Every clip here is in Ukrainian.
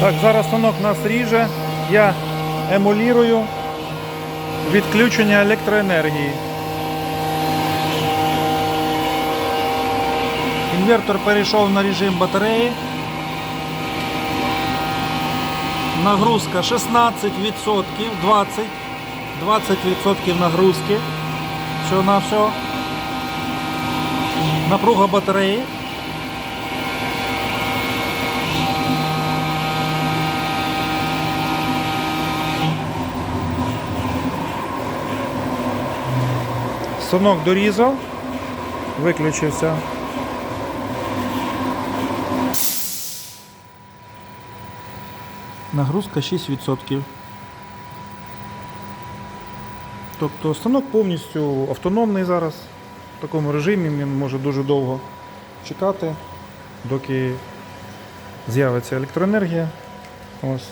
Так, зараз станок нас ріже. Я емулірую відключення електроенергії. Інвертор перейшов на режим батареї. Нагрузка 16%, 20%, 20% нагрузки. Все на все. Напруга батареї. Станок дорізав, виключився. Нагрузка 6%. Тобто станок повністю автономний зараз. В такому режимі він може дуже довго чекати, доки з'явиться електроенергія. Ось.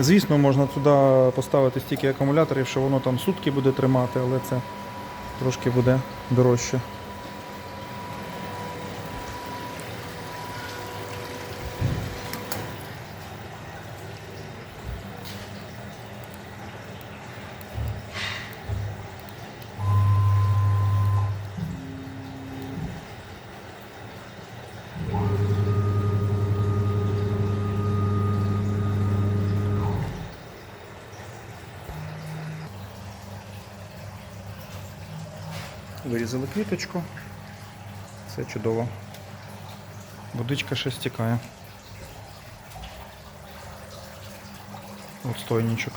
Звісно, можна туди поставити стільки акумуляторів, що воно там сутки буде тримати, але це трошки буде дорожче. Вирізали квіточку. Все чудово. Водичка ще стікає. Отстойничок.